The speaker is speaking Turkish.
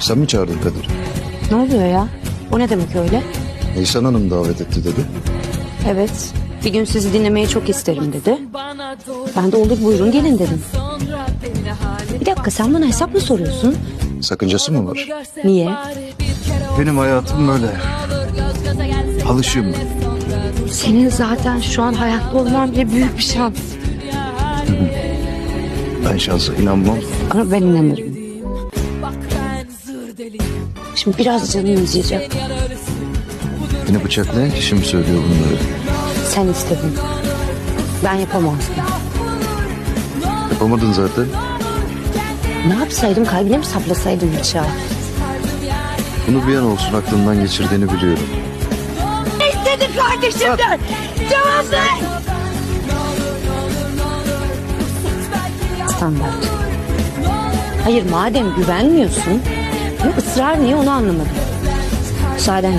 Sen mi çağırdın Kadir? Ne oluyor ya? O ne demek öyle? Nisan Hanım davet etti dedi. Evet. Bir gün sizi dinlemeyi çok isterim dedi. Ben de olur buyurun gelin dedim. Bir dakika sen bana hesap mı soruyorsun? Sakıncası mı var? Niye? Benim hayatım böyle. Alışığım ben. Senin zaten şu an hayatta olman bile büyük bir şans. Ben şansa inanmam. Ama ben inanırım. Şimdi biraz canım acıyacak. Beni bıçaklayan kişi mi söylüyor bunları? Sen istedin. Ben yapamazdım. Yapamadın zaten. Ne yapsaydım kalbine mi saplasaydım bıçağı? Bunu bir an olsun aklından geçirdiğini biliyorum. İstedim kardeşimden. Cevap ver. Standart. Hayır madem güvenmiyorsun bu ısrar niye onu anlamadım. Müsaadenle.